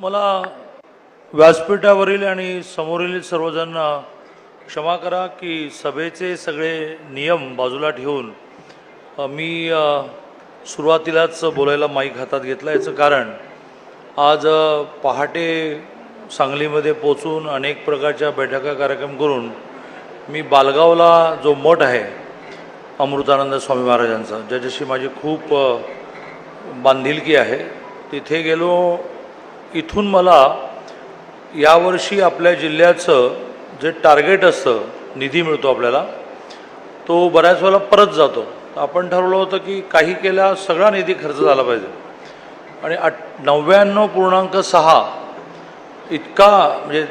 मला व्यासपीठावरील आणि समोरील सर्वजण क्षमा करा की सभेचे सगळे नियम बाजूला ठेवून मी सुरुवातीलाच बोलायला माईक हातात घेतला. याचं कारण आज पहाटे सांगलीमध्ये पोचून अनेक प्रकारच्या बैठका कार्यक्रम करून मी बालगावला जो मठ आहे अमृतानंद स्वामी महाराजांचा ज्याच्याशी माझी खूप बांधिलकी आहे तिथे गेलो. इथून मला यावर्षी आपल्या जिल्ह्याचं जे टार्गेट असतं निधी मिळतो आपल्याला तो बऱ्याच वेळेला परत जातो. तर आपण ठरवलं होतं की काही केल्या सगळा निधी खर्च झाला पाहिजे. आणि अट नव्याण्णव पूर्णांक सहा इतका म्हणजे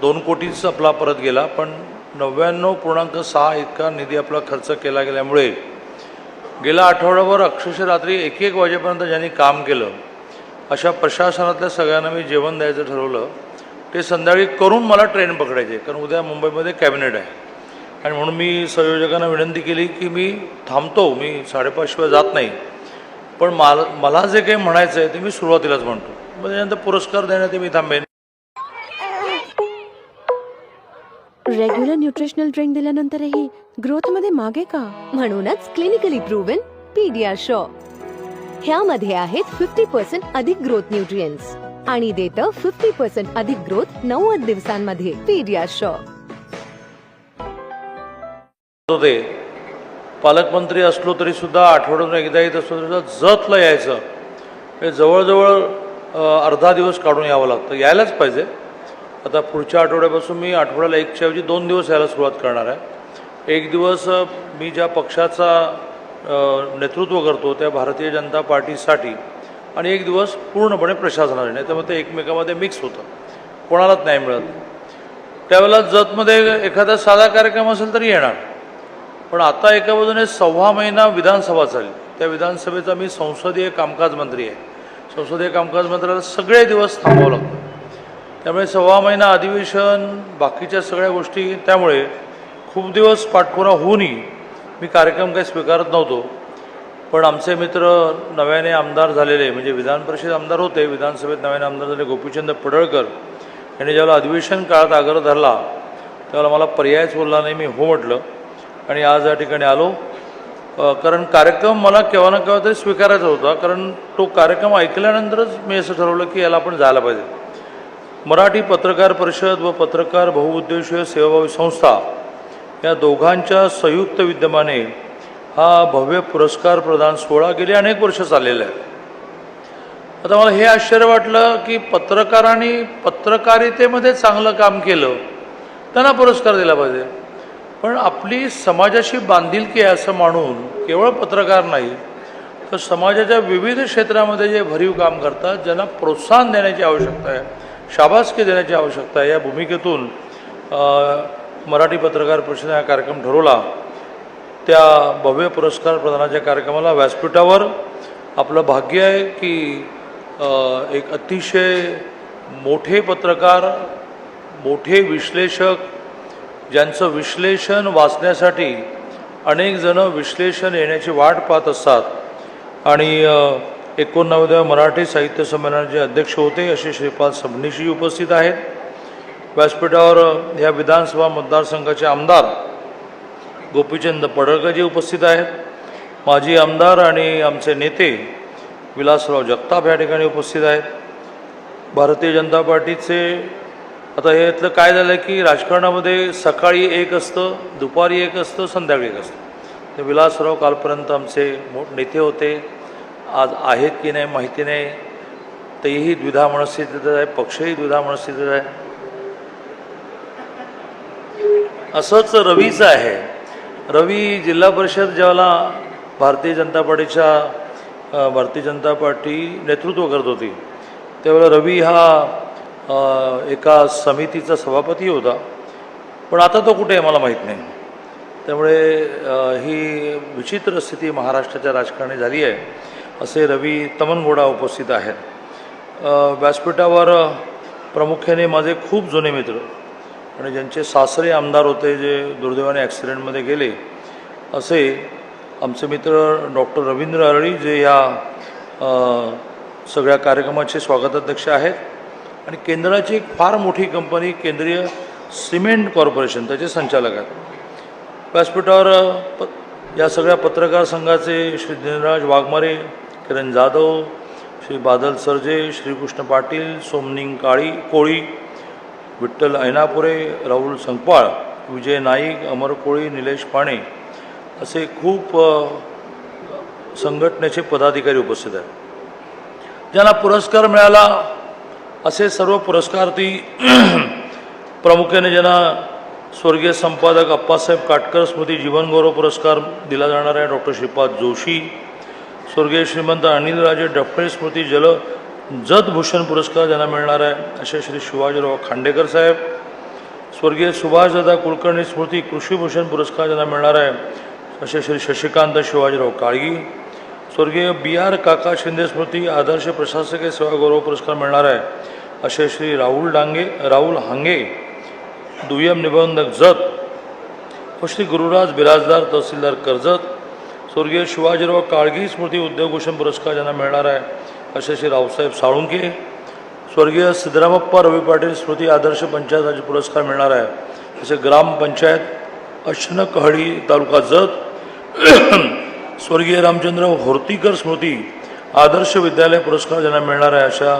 दोन कोटीच आपला परत गेला पण नव्याण्णव पूर्णांक सहा इतका निधी आपला खर्च केला गेल्यामुळे गेल्या आठवड्याभर अक्षरशः रात्री एक एक वाजेपर्यंत ज्यांनी काम केलं अशा प्रशासनातल्या सगळ्यांना मी जेवण द्यायचं ठरवलं. ते संध्याकाळी करून मला ट्रेन पकडायची कारण उद्या मुंबईमध्ये कॅबिनेट आहे. आणि म्हणून मी संयोजकांना विनंती केली की मी थांबतो मी साडेपाचशिवाय जात नाही. पण मला मला जे काही म्हणायचं आहे ते मी सुरुवातीलाच म्हणतो. म्हणजे मग त्याच्यानंतर पुरस्कार देण्यात मी थांबेन. रेग्युलर न्यूट्रिशनल ड्रिंक दिल्यानंतरही ग्रोथमध्ये मागे का? म्हणूनच क्लिनिकली प्रूव्हन पीडियाशॉ ह्यामध्ये आहेत फिफ्टी पर्सेंट अधिक ग्रोथ न्यूट्रिएंट्स. आणि देतं फिफ्टी पर्सेंट अधिक ग्रोथ नव्वद दिवसांमध्ये. पीडियाशॉ होते पालकमंत्री असलो तरी सुद्धा आठवड्यातून एकदा येत असलो तरी सुद्धा जतला यायचं. हे जवळजवळ अर्धा दिवस काढून यावं लागतं. यायलाच पाहिजे. आता पुढच्या आठवड्यापासून मी आठवड्याला एकच्या ऐवजी दोन दिवस यायला सुरुवात करणार आहे. एक दिवस मी ज्या पक्षाचा नेतृत्व करतो त्या भारतीय जनता पार्टीसाठी. आणि एक दिवस पूर्णपणे प्रशासनाने नाही त्यामुळे ते एकमेकामध्ये मिक्स होतं. कोणालाच नाही मिळत त्यावेळेला जतमध्ये एखादा साधा कार्यक्रम असेल तरी येणार. पण आता एका बाजूने सव्वा महिना विधानसभा चालली. त्या विधानसभेचा मी संसदीय कामकाज मंत्री आहे. संसदीय कामकाज मंत्र्याला सगळे दिवस थांबावं लागतं. त्यामुळे सव्वा महिना अधिवेशन बाकीच्या सगळ्या गोष्टी त्यामुळे खूप दिवस पाठपुरा होऊनही मी कार्यक्रम काही स्वीकारत नव्हतो. पण आमचे मित्र नव्याने आमदार झालेले म्हणजे विधान परिषद आमदार होते विधानसभेत नव्याने आमदार झाले गोपीचंद पडळकर यांनी ज्यावेळेला अधिवेशन काळात आग्रह धरला त्यावेळेला मला पर्यायच बोलला नाही मी हो म्हटलं. आणि आज या ठिकाणी आलो. कारण कार्यक्रम मला केव्हा ना केव्हा तरी स्वीकारायचा होता कारण तो कार्यक्रम ऐकल्यानंतरच मी असं ठरवलं की याला आपण जायला पाहिजे. मराठी पत्रकार परिषद व पत्रकार बहुउद्देशीय सेवाभावी संस्था या दोघांच्या संयुक्त विद्यमाने हा भव्य पुरस्कार प्रदान सोहळा गेली अनेक वर्ष चाललेला आहे. आता मला हे आश्चर्य वाटलं की पत्रकारांनी पत्रकारितेमध्ये चांगलं काम केलं त्यांना पुरस्कार दिला पाहिजे. पण आपली समाजाशी बांधिलकी आहे असं मानून केवळ पत्रकार नाही तर समाजाच्या विविध क्षेत्रामध्ये जे भरीव काम करतात ज्यांना प्रोत्साहन देण्याची आवश्यकता आहे शाबासकी देण्याची आवश्यकता आहे या भूमिकेतून मराठी पत्रकार परिषदेने हा कार्यक्रम ठरवला. त्या भव्य पुरस्कार प्रदानाच्या कार्यक्रमाला व्यासपीठावर आपलं भाग्य आहे की एक अतिशय मोठे पत्रकार मोठे विश्लेषक ज्यांचं विश्लेषण वाचण्यासाठी अनेक जण विश्लेषण येण्याची वाट पाहत असतात. आणि एकोणनव्वद्या मराठी साहित्य संमेलनाचे अध्यक्ष होते असे श्रीपाद सबनीशी उपस्थित आहेत. व्यासपीठावर या विधानसभा मतदारसंघाचे आमदार गोपीचंद पडळकरजी उपस्थित आहेत. माजी आमदार आणि आमचे नेते विलासराव जगताप या ठिकाणी उपस्थित आहेत. भारतीय जनता पार्टीचे आता हे यातलं काय झालं की राजकारणामध्ये सकाळी एक असतं दुपारी एक असतं संध्याकाळी एक असतं. तर विलासराव कालपर्यंत आमचे मो नेते होते. आज आहेत की नाही माहिती नाही. तेही द्विधा मनस्थितीत आहे पक्षही द्विधा मनस्थितीत आहे. असंच रवीचं आहे. रवी जिल्हा परिषद ज्याला भारतीय जनता पार्टीच्या भारतीय जनता पार्टी नेतृत्व करत होती त्यावेळेला रवी हा एका समितीचा सभापती होता. पण आता तो कुठे आहे मला माहीत नाही. त्यामुळे ही विचित्र स्थिती महाराष्ट्राच्या राजकारणी झाली आहे असे रवी तमनगोडा उपस्थित आहेत. व्यासपीठावर प्रामुख्याने माझे खूप जुने मित्र आणि ज्यांचे सासरे आमदार होते जे दुर्दैवाने ॲक्सिडेंटमध्ये गेले असे आमचे मित्र डॉक्टर रवींद्र हरळी जे या सगळ्या कार्यक्रमाचे स्वागताध्यक्ष आहेत. आणि केंद्राची एक फार मोठी कंपनी केंद्रीय सिमेंट कॉर्पोरेशन त्याचे संचालक आहेत. व्यासपीठावर प या सगळ्या पत्रकार संघाचे श्री दिनराज वाघमारे किरण जाधव श्री बादल सरजे श्रीकृष्ण पाटील सोमनिंग काळी कोळी विठ्ठल ऐनापुरे राहुल संकपाळ विजय नाईक अमर कोळी निलेश पाणे असे खूप संघटनेचे पदाधिकारी उपस्थित आहेत. ज्यांना पुरस्कार मिळाला असे सर्व पुरस्कार्थी प्रामुख्याने ज्यांना स्वर्गीय संपादक अप्पासाहेब काटकर स्मृती जीवनगौरव पुरस्कार दिला जाणार आहे डॉक्टर श्रीपाद जोशी स्वर्गीय श्रीमंत अनिलराजे डफळे स्मृती जल जतभूषण पुरस्कार ज्यांना मिळणार आहे असे श्री शिवाजीराव खांडेकर साहेब स्वर्गीय सुभाषदादा कुलकर्णी स्मृती कृषीभूषण पुरस्कार ज्यांना मिळणार आहे असे श्री शशिकांत शिवाजीराव काळगी स्वर्गीय बी आर काका शिंदे स्मृती आदर्श प्रशासकीय सेवा गौरव पुरस्कार मिळणार आहे असे श्री राहुल डांगे राहुल हांगे दुय्यम निबंधक जत व श्री गुरुराज बिराजदार तहसीलदार कर्जत स्वर्गीय शिवाजीराव काळगी स्मृती उद्योगभूषण पुरस्कार ज्यांना मिळणार आहे असे श्री रावसाहेब साळुंके स्वर्गीय सिद्धरामप्पा रवी पाटील स्मृती आदर्श पंचायत राज पुरस्कार मिळणार आहे. असे ग्रामपंचायत अशनकहळी तालुका जत स्वर्गीय रामचंद्र होर्तीकर स्मृती आदर्श विद्यालय पुरस्कार ज्यांना मिळणार आहे अशा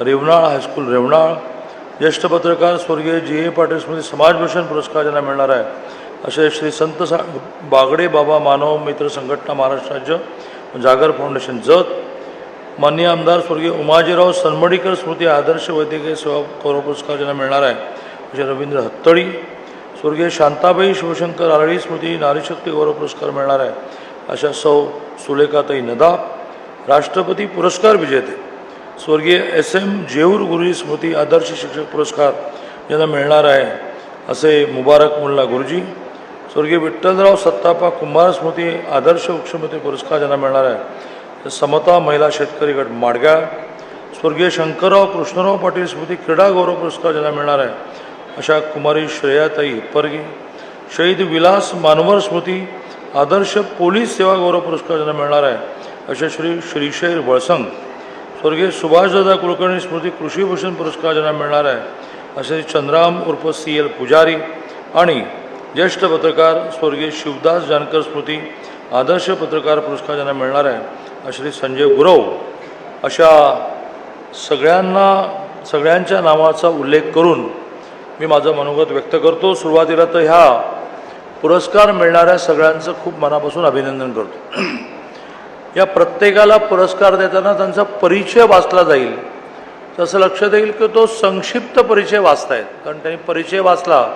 रेवनाळ हायस्कूल रेवनाळ ज्येष्ठ पत्रकार स्वर्गीय जी ए पाटील स्मृती समाजभूषण पुरस्कार ज्यांना मिळणार आहे. असे श्री संत सा बागडे बाबा मानव मित्र संघटना महाराष्ट्र राज्य जागर फाउंडेशन जत माननीय आमदार स्वर्गीय उमाजीराव सनमडीकर स्मृती आदर्श वैद्यकीय सेवा गौरव पुरस्कार ज्यांना मिळणार आहे म्हणजे रवींद्र हत्तळी स्वर्गीय शांताबाई शिवशंकर आरळी स्मृती नारीशक्ती गौरव पुरस्कार मिळणार आहे अशा सौ सुलेखाताई नदाब राष्ट्रपती पुरस्कार विजेते स्वर्गीय एस एम जेऊर गुरुजी स्मृती आदर्श शिक्षक पुरस्कार ज्यांना मिळणार आहे असे मुबारक मुल्ला गुरुजी स्वर्गीय विठ्ठलराव सत्तापा कुंभार स्मृती आदर्श वृक्षमती पुरस्कार ज्यांना मिळणार आहे समता महिला शेतकरी गट माडगाळ. स्वर्गीय शंकरराव कृष्णराव पाटील स्मृती क्रीडा गौरव पुरस्कार ज्यांना मिळणार आहे अशा कुमारी श्रेयाताई हिप्परगी. शहीद विलास मानवर स्मृती आदर्श पोलीस सेवा गौरव पुरस्कार ज्यांना मिळणार आहे असे श्री श्रीशैर वळसंग. स्वर्गीय सुभाषदादा कुलकर्णी स्मृती कृषीभूषण पुरस्कार ज्यांना मिळणार आहे असे चंद्राम उर्फ सी एल पुजारी. आणि ज्येष्ठ पत्रकार स्वर्गीय शिवदास जानकर स्मृती आदर्श पत्रकार पुरस्कार ज्यांना मिळणार आहे श्री संजय गुरव अशा सगळ्यांना सगळ्यांच्या नावाचा उल्लेख करून मी माझं मनोगत व्यक्त करतो. सुरुवातीला तर ह्या पुरस्कार मिळणाऱ्या सगळ्यांचं खूप मनापासून अभिनंदन करतो. या प्रत्येकाला पुरस्कार देताना त्यांचा परिचय वाचला जाईल. तसं लक्षात येईल की तो संक्षिप्त परिचय वाचतायत. कारण त्यांनी परिचय वाचला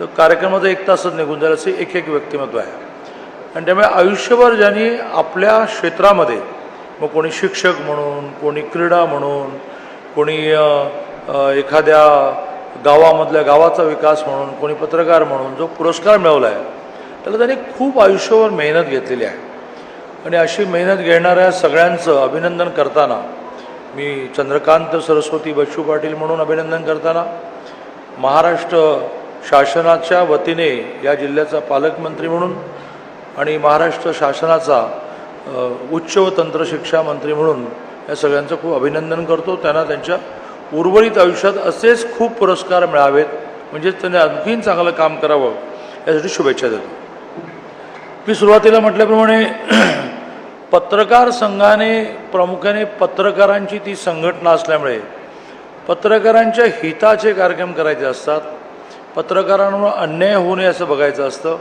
तर कार्यक्रमाचा एक तासच निघून जाईल असे एक एक व्यक्तिमत्व आहे. आणि त्यामुळे आयुष्यभर ज्यांनी आपल्या क्षेत्रामध्ये मग कोणी शिक्षक म्हणून कोणी क्रीडा म्हणून कोणी एखाद्या गावामधल्या गावाचा विकास म्हणून कोणी पत्रकार म्हणून जो पुरस्कार मिळवला आहे त्याला त्यांनी खूप आयुष्यभर मेहनत घेतलेली आहे. आणि अशी मेहनत घेणाऱ्या सगळ्यांचं अभिनंदन करताना मी चंद्रकांत सरस्वती बच्चू पाटील म्हणून अभिनंदन करताना महाराष्ट्र शासनाच्या वतीने या जिल्ह्याचा पालकमंत्री म्हणून आणि महाराष्ट्र शासनाचा उच्च व तंत्रशिक्षा मंत्री म्हणून या सगळ्यांचं खूप अभिनंदन करतो. त्यांना त्यांच्या उर्वरित आयुष्यात असेच खूप पुरस्कार मिळावेत. म्हणजेच त्यांनी आणखीन चांगलं काम करावं यासाठी शुभेच्छा देतो. मी सुरुवातीला म्हटल्याप्रमाणे पत्रकार संघाने प्रामुख्याने पत्रकारांची ती संघटना असल्यामुळे पत्रकारांच्या हिताचे कार्यक्रम करायचे असतात. पत्रकारांवर अन्याय होऊ नये असं बघायचं असतं.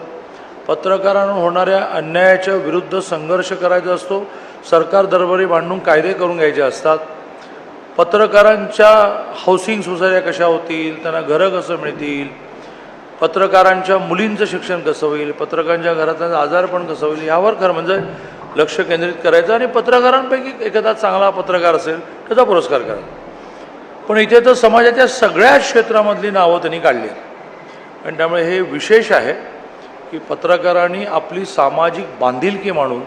पत्रकारांवर होणाऱ्या अन्यायाच्या विरुद्ध संघर्ष करायचा असतो. सरकार दरबारी मांडून कायदे करून घ्यायचे असतात. पत्रकारांच्या हाऊसिंग सोसायट्या कशा होतील त्यांना घरं कसं मिळतील पत्रकारांच्या मुलींचं शिक्षण कसं होईल पत्रकारांच्या घरातलं आजारपण कसं होईल यावर खरं म्हणजे लक्ष केंद्रित करायचं आणि पत्रकारांपैकी एखादा चांगला पत्रकार असेल त्याचा पुरस्कार करायचा. पण इथे तर समाजाच्या सगळ्या क्षेत्रामधली नावं त्यांनी काढली आहेत. आणि त्यामुळे हे विशेष आहे. की पत्रकारांनी आपली सामाजिक बांधिलकी मानून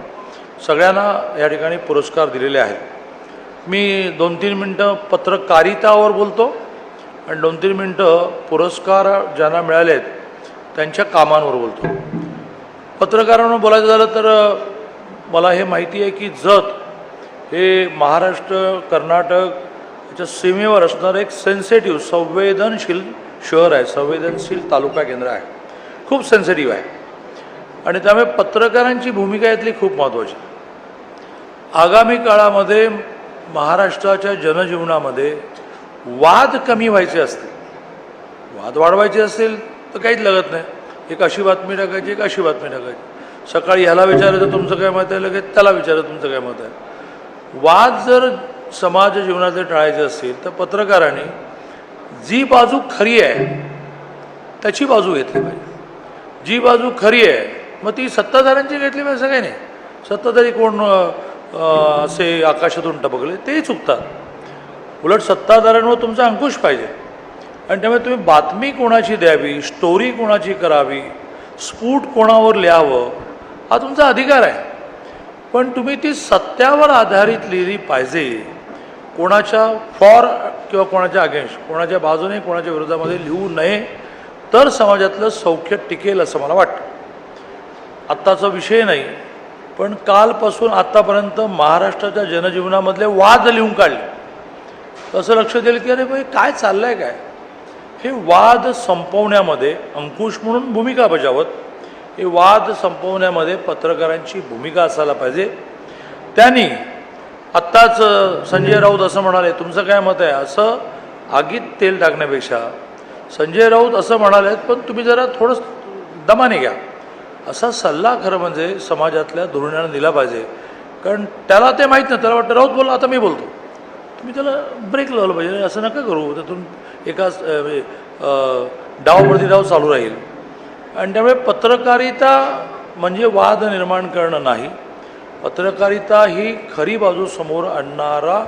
सगळ्यांना या ठिकाणी पुरस्कार दिलेले आहेत. मी दोन तीन मिनटं पत्रकारितावर बोलतो आणि दोन तीन मिनटं पुरस्कार ज्यांना मिळाले आहेत त्यांच्या कामांवर बोलतो. पत्रकारांवर बोलायचं झालं तर मला हे माहिती आहे की जत हे महाराष्ट्र कर्नाटक याच्या सीमेवर असणारं एक सेन्सिटिव्ह संवेदनशील शहर आहे. संवेदनशील तालुका केंद्र आहे. खूप सेन्सिटिव्ह आहे. आणि त्यामुळे पत्रकारांची भूमिका यातली खूप महत्त्वाची. आगामी काळामध्ये महाराष्ट्राच्या जनजीवनामध्ये वाद कमी व्हायचे असतील वाद वाढवायचे असतील तर काहीच लागत नाही. एक अशी बातमी टाकायची एक अशी बातमी टाकायची. सकाळी ह्याला विचारायचं तुमचं काय मत आहे? लगेच त्याला विचारायचं तुमचं काय मत आहे? वाद जर समाज जीवनातले टाळायचे असतील तर पत्रकारांनी जी बाजू खरी आहे त्याची बाजू घेतली पाहिजे. जी बाजू खरी आहे मग ती सत्ताधाऱ्यांची घेतली पाहिजे असं काही नाही. सत्ताधारी कोण असे आकाशातून टपकले तेही चुकतात. उलट सत्ताधाऱ्यांवर तुमचा अंकुश पाहिजे. आणि त्यामुळे तुम्ही बातमी कोणाची द्यावी स्टोरी कोणाची करावी स्फूट कोणावर लिहावं हा तुमचा अधिकार आहे. पण तुम्ही ती सत्यावर आधारित लिहिली पाहिजे. कोणाच्या फॉर किंवा कोणाच्या अगेन्स्ट कोणाच्या बाजूने कोणाच्या विरोधामध्ये लिहू नये तर समाजातलं सौख्य टिकेल असं मला वाटतं. आत्ताचा विषय नाही पण कालपासून आत्तापर्यंत महाराष्ट्राच्या जनजीवनामधले वाद लिहून काढले. तसं लक्ष दिलं की अरे भाई काय चाललंय काय? हे वाद संपवण्यामध्ये अंकुश म्हणून भूमिका बजावत हे वाद संपवण्यामध्ये पत्रकारांची भूमिका असायला पाहिजे. त्यांनी आत्ताच संजय राऊत असं म्हणाले तुमचं काय मत आहे? असं आगीत तेल टाकण्यापेक्षा संजय राऊत असं म्हणाले पण तुम्ही जरा थोडंसं दमाने घ्या. असा सल्ला खरं म्हणजे समाजातल्या धोरणानं दिला पाहिजे. कारण त्याला ते माहीत नाही. त्याला वाटतं राऊत बोलला आता मी बोलतो. तुम्ही त्याला ब्रेक लावलं पाहिजे. असं नका करू. त्यातून एका अ, म्हणजे, डाव चालू राहील. आणि त्यामुळे पत्रकारिता म्हणजे वाद निर्माण करणं नाही. पत्रकारिता ही खरी बाजू समोर आणणारा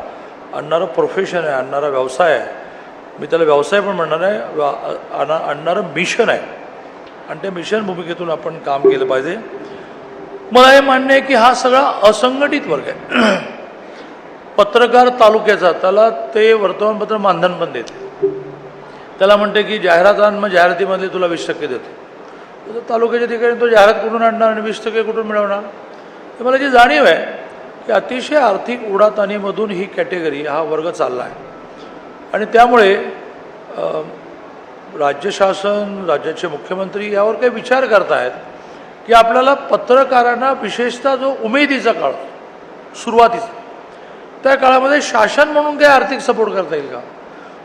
आणणारं प्रोफेशन आहे आणणारा व्यवसाय आहे. मी त्याला व्यवसाय पण म्हणणार आहे. आणणारं मिशन आहे. आणि त्या मिशन भूमिकेतून आपण काम केलं पाहिजे. मला हे मान्य आहे की हा सगळा असंघटित वर्ग आहे. पत्रकार तालुक्याचा त्याला ते वर्तमानपत्र मानधन पण देते. त्याला म्हणते की जाहिरात मग जाहिरातीमधले तुला वीस टक्के देते. तर तालुक्याच्या ठिकाणी तो जाहिरात कुठून आणणार आणि वीस टक्के कुठून मिळवणार? तर मला जी जाणीव आहे की अतिशय आर्थिक उडाताणीमधून ही कॅटेगरी हा वर्ग चालला आहे. आणि त्यामुळे राज्य शासन राज्याचे मुख्यमंत्री यावर काही विचार करतायत की आपल्याला पत्रकारांना विशेषतः जो उमेदीचा काळ सुरुवातीचा त्या काळामध्ये शासन म्हणून काही आर्थिक सपोर्ट करता येईल का?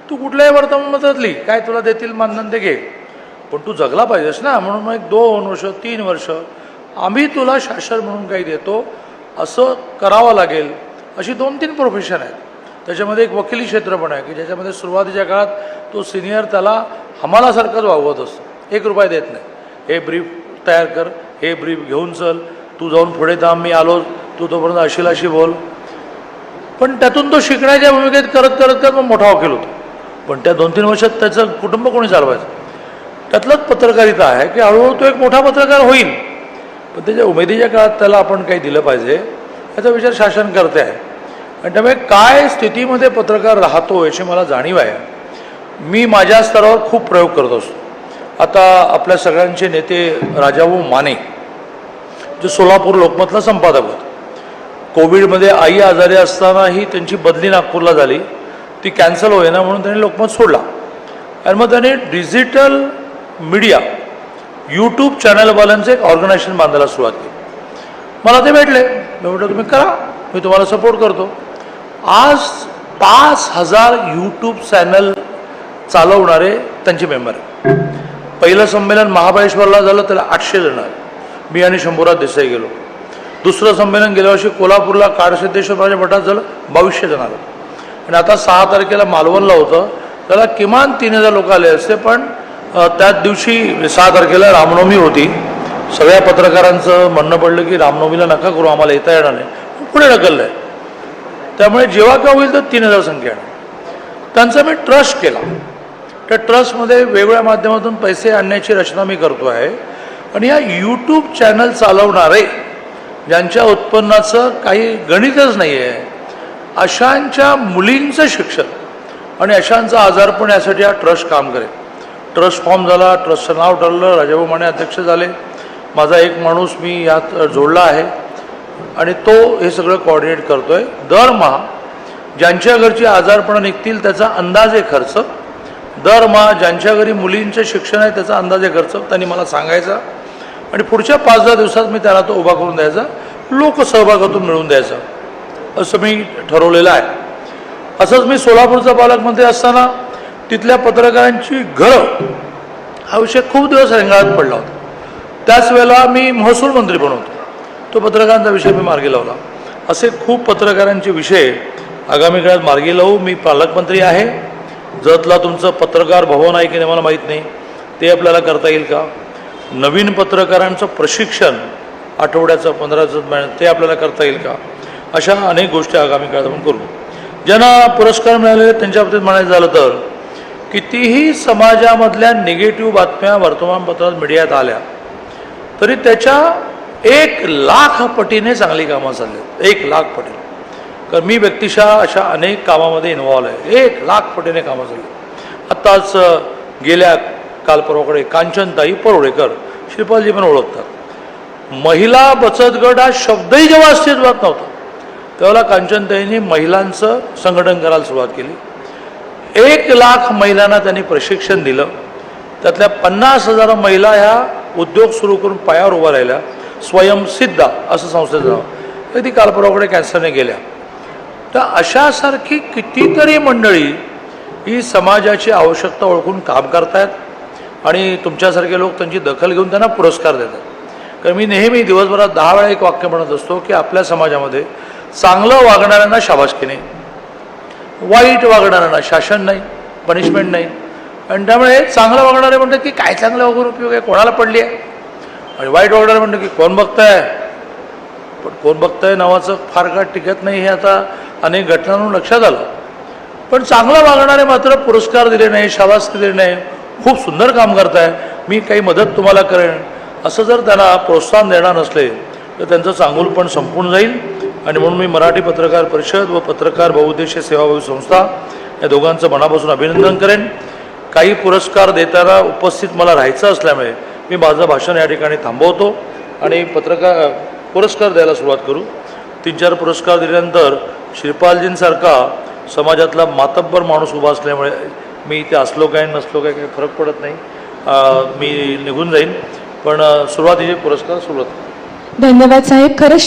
तू कुठल्याही वर्तमानपत्रात लिही काय तुला देतील मानधन ते घे. पण तू जगला पाहिजेस ना म्हणून मग एक दोन वर्ष तीन वर्ष आम्ही तुला शासन म्हणून काही देतो असं करावं लागेल अशी दोन तीन प्रोफेशन आहेत. त्याच्यामध्ये एक वकिली क्षेत्र पण आहे की ज्याच्यामध्ये सुरुवातीच्या काळात तो सिनियर त्याला हमालासारखंच वागवत असतो. एक रुपया देत नाही. हे ब्रीफ तयार कर हे ब्रीफ घेऊन चल तू जाऊन पुढे थांब मी आलो तू तोपर्यंत अशील अशी बोल. पण त्यातून तो शिकण्याच्या भूमिकेत करत करत करत मग मोठा वकील होतो. पण त्या दोन तीन वर्षात त्याचं कुटुंब कोणी चालवायचं? त्यातलंच पत्रकारिता आहे की हळूहळू तो एक मोठा पत्रकार होईल. पण त्याच्या उमेदीच्या काळात त्याला आपण काही दिलं पाहिजे याचा विचार शासन करते आहे आणि त्यामुळे काय स्थितीमध्ये पत्रकार राहतो याची मला जाणीव आहे. मी माझ्या स्तरावर खूप प्रयोग करत असतो. आता आपल्या सगळ्यांचे नेते राजाभाऊ माने जे सोलापूर लोकमतला संपादक होते. कोविडमध्ये आई आजारी असतानाही त्यांची बदली नागपूरला झाली. ती कॅन्सल होईना म्हणून त्यांनी लोकमत सोडला. आणि मग त्याने डिजिटल मीडिया यूट्यूब चॅनलवाल्यांचं एक ऑर्गनायझेशन बांधायला सुरुवात केली. मला ते भेटले. मी म्हटलं तुम्ही करा. मी तुम्हाला सपोर्ट करतो. आज पाच हजार यूट्यूब चॅनल चालवणारे त्यांचे मेंबर पहिलं संमेलन महाबळेश्वरला झालं त्याला आठशे जण मी आणि शंभूराज देसाई गेलो. दुसरं संमेलन गेल्या वर्षी कोल्हापूरला काळसिद्धेश्वर मठात झालं बावीसशे जण आलं. आणि आता सहा तारखेला मालवणला होतं. त्याला किमान तीन हजार लोक आले असते पण त्याच दिवशी सहा तारखेला रामनवमी होती. सगळ्या पत्रकारांचं म्हणणं पडलं की रामनवमीला नका करू आम्हाला येता येणार नाही. पुढे ढकललं आहे त्यामुळे जेव्हा का होईल तर तीन हजार संख्या येणार. त्यांचा मी ट्रस्ट केला. त्या ट्रस्टमध्ये वेगवेगळ्या माध्यमातून पैसे आणण्याची रचना मी करतो आहे. आणि या यूट्यूब चॅनल चालवणारे ज्यांच्या उत्पन्नाचं काही गणितच नाही आहे अशांच्या मुलींचं शिक्षण आणि अशांचा आजारपण यासाठी हा ट्रस्ट काम करेल. ट्रस्ट फॉर्म झाला ट्रस्टचं नाव ठरलं राजाभाऊ माने अध्यक्ष झाले. माझा एक माणूस मी यात जोडला आहे. आणि तो हे सगळं कॉर्डिनेट करतो आहे दरमहा ज्यांच्या घरची आजारपणं निघतील त्याचा अंदाजे खर्च. दरमहा ज्यांच्या घरी मुलींचं शिक्षण आहे त्याचा अंदाजे खर्च. त्यांनी मला सांगायचा. आणि पुढच्या पाच दहा दिवसात मी त्याला तो उभा करून द्यायचा. लोकसहभागातून मिळवून द्यायचा. असं मी ठरवलेलं आहे. असंच मी सोलापूरचा पालकमंत्री असताना तिथल्या पत्रकारांची घरं हा विषय खूप दिवस रेंगाळत पडला होता. त्याच वेळेला मी महसूल मंत्री पण होतो. तो पत्रकारांचा विषय मी मार्गी लावला. असे खूप पत्रकारांचे विषय आगामी काळात मार्गी लावू. मी पालकमंत्री आहे. जतला तुमचं पत्रकार भवन आहे की नाही मला माहीत नाही. ते आपल्याला करता येईल का? नवीन पत्रकारांचं प्रशिक्षण आठवड्याचं पंधराचं महिन्यात ते आपल्याला करता येईल का? अशा अनेक गोष्टी आगामी काळात आपण करू. ज्यांना पुरस्कार मिळाले त्यांच्या बाबतीत म्हणायचं झालं तर कितीही समाजामधल्या निगेटिव्ह बातम्या वर्तमानपत्रात मीडियात आल्या तरी त्याच्या एक लाख पटीने चांगली कामं चालली आहेत. एक लाख पटीने. कारण मी व्यक्तिशः अशा अनेक कामामध्ये इन्व्हॉल्व आहे. एक लाख पटीने कामं चालली आत्ताच गेल्या काल परवाकडे कांचनताई परोडेकर श्रीपालजी पण ओळखतात. महिला बचत गट हा शब्दही जेव्हा अस्तित्वात नव्हता त्यावेळेला कांचनताईंनी महिलांचं संघटन करायला सुरुवात केली. एक लाख महिलांना त्यांनी प्रशिक्षण दिलं. त्यातल्या पन्नास हजार महिला ह्या उद्योग सुरू करून पायावर उभा राहिल्या. स्वयंसिद्ध असं संस्थेचं नाव. ती कालपराकडे कॅन्सरने गेल्या. तर अशासारखी कितीतरी मंडळी ही समाजाची आवश्यकता ओळखून काम करतायत आणि तुमच्यासारखे लोक त्यांची दखल घेऊन त्यांना पुरस्कार देतात. कारण मी नेहमी दिवसभरात दहा वेळा एक वाक्य म्हणत असतो की आपल्या समाजामध्ये चांगलं वागणाऱ्यांना शाबासकी नाही. वाईट वागणाऱ्यांना शासन नाही पनिशमेंट नाही. आणि त्यामुळे चांगलं वागणारे म्हणतात की काय चांगलं वागून उपयोग आहे? कोणाला पडली आहे? आणि वाईट ऑर्डर म्हणतो की कोण बघताय? पण कोण बघताय नावाचं फार काळ टिकत नाही हे आता अनेक घटनांवरून लक्षात आलं. पण चांगलं वागणारे मात्र पुरस्कार दिले नाही शाबासकी दिले नाही. खूप सुंदर काम करताय. मी काही मदत तुम्हाला करेन. असं जर त्यांना प्रोत्साहन देणार नसले तर त्यांचं चांगुलपण संपून जाईल. आणि म्हणून मी मराठी पत्रकार परिषद व पत्रकार बहुउद्देशीय सेवाभावी संस्था या दोघांचं मनापासून अभिनंदन करेन. काही पुरस्कार देताना उपस्थित मला राहायचं असल्यामुळे मी माझं भाषण या ठिकाणी थांबवतो आणि पत्रकार पुरस्कार द्यायला सुरुवात करू. तीन चार पुरस्कार दिल्यानंतर श्रीपालजींसारखा समाजातला मातब्बर माणूस उभा असल्यामुळे मी इथे असलो काय नसलो काय काही फरक पडत नाही. मी निघून जाईन. पण सुरुवातीचे पुरस्कार सुरुवात धन्यवाद साहेब. खरंच